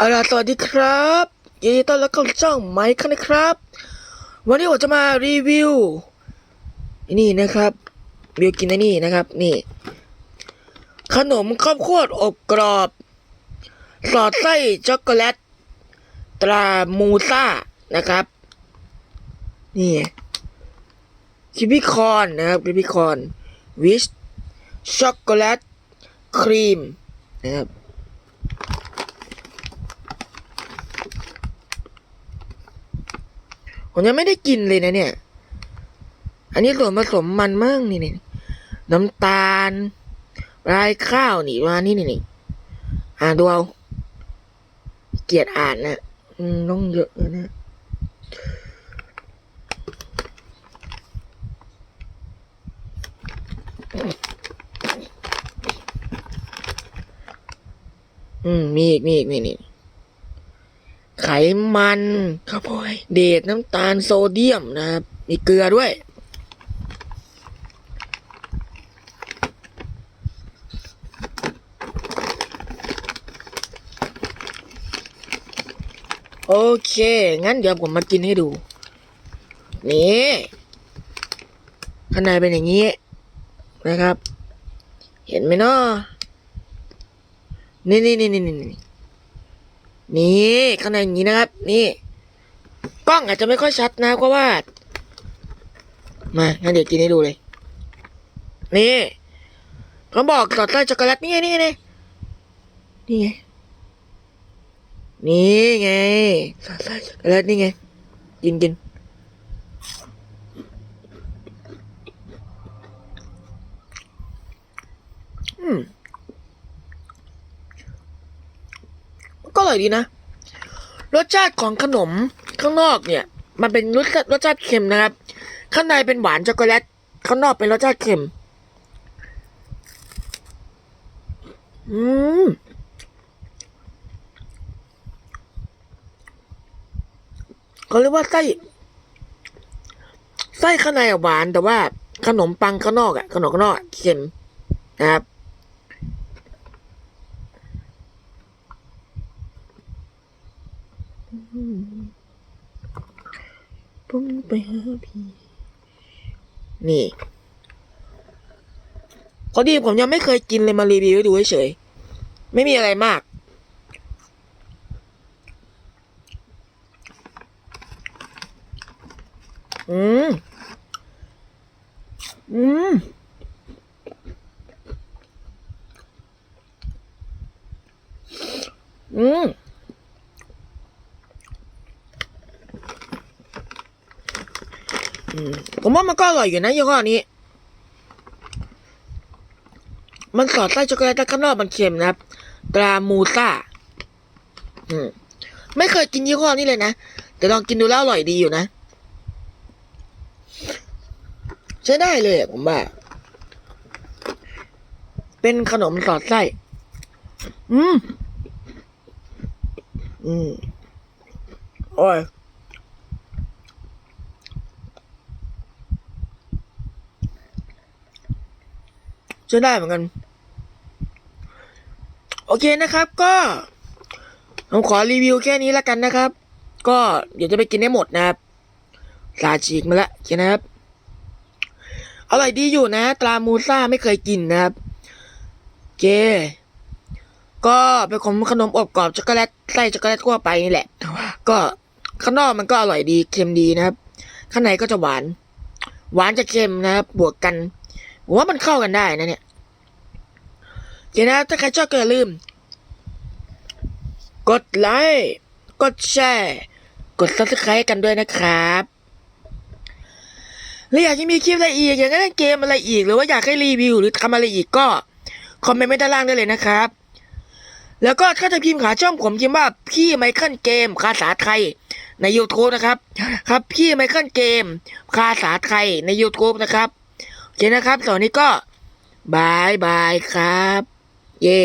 เอาล่ะสวัสดีครับยินดีต้อนรับเข้าช่องไมค์กันนะครับ วันนี้ผมจะมารีวิว นี่นะครับวิวกินไอ้นี่นะครับ นี่ ขนมข้าวโพดอบกรอบ สอดไส้ช็อกโกแลต ตรามูซ่านะครับ นี่คิบิคอนนะครับคิบิคอนวิชช็อกโกแลตครีมนะครับ ผมยังไม่ได้กินเลยนะเนี่ย อันนี้ส่วนผสมมันมั่งนี่นี่น้ำตาลรายข้าวนี่มานี่นี่นี่อ่านดูเอาเกียดอ่านนะต้องเยอะนะอืม มีอีกมีอีกนี่นี่ ไขมันคาร์โบไฮเดรตน้ำตาลโซเดียมนะครับมีเกลือด้วย โอเค งั้นเดี๋ยวผมมากินให้ดู นี่ข้างในเป็นอย่างนี้ นะครับ เห็นไหมเนาะนี่นี่นี่นี่นี่ นี่ข้างในอย่างนี้นะครับ นี่ กล้องอาจจะไม่ค่อยชัดนะเพราะว่า มางั้นเดี๋ยวกินให้ดูเลย นี่เขาบอกสอดไส้ช็อกโกแลตนี่ไงนี่ไงนี่ไงนี่ไงสอดไส้ช็อกโกแลตนี่ไงกินกินอืม ก็อ ร่อยดีนะ รสชาติของขนมข้างนอกเนี่ย มันเป็นรสชาติรสชาติเค็มนะครับ ข้างในเป็นหวานช็อกโกแลต ข้างนอกเป็นรสชาติเค็ม อืมเขาเรียกว่าไส้ไส้ข้างในหวานแต่ว่าขนมปังข้างนอกอะขนมข้างนอกเค็มนะครับ ผมไปหาพี่ นี่พอดีผมยังไม่เคยกินเลยมารีวิวให้ดูเฉยๆไม่มีอะไรมาก อืม อืมอืม ผมว่ามันก็อร่อยอยู่นะยี่ห้อนี้ มันสอดไส้ช็อกโกแลตแต่ข้างนอกมันเค็มนะครับตรามูซ่าไม่เคยกินยี่ห้อนี้เลยนะแต่ลองกินดูแล้วอร่อยดีอยู่นะ ใช้ได้เลยผมว่า เป็นขนมสอดไส้ อืม อืม โอ้ย ใช้ได้เหมือนกัน โอเคนะครับ ก็ผมขอรีวิวแค่นี้แล้วกันนะครับ ก็เดี๋ยวจะไปกินให้หมดนะครับสาฉีกมาแล้วโอเคนะครับอร่อยดีอยู่นะ ตรามูซ่าไม่เคยกินนะครับโอเคก็เป็นของขนมอบกรอบช็อกโกแลตไส้ช็อกโกแลตทั่วไปนี่แหละ ก็ข้างนอกมันก็อร่อยดีเค็มดีนะครับ ข้างในก็จะหวาน หวานจะเค็มนะครับ บวกกัน ผมว่ามันเข้ากันได้นะเนี่ยเคนะครับถ้าใครชอบก็อย่าลืม กดไลค์กดแชร์กด subscribe กันด้วยนะครับและอยากจะมีคลิปอะไรอีกอย่างนั้นเกมอะไรอีก หรือว่าอยากให้รีวิวหรือทำอะไรอีกก็ คอมเมนต์ไว้ด้านล่างได้เลยนะครับ แล้วก็ถ้าจะพิมพ์หาช่องผมพิมพ์ว่าพี่ไมเคิลเกมภาษาไทยใน YouTube นะครับ ครับพี่ไมเคิลเกมภาษาไทยใน YouTube นะครับ เคนะครับสอนนี้ก็บายบายครับ เย่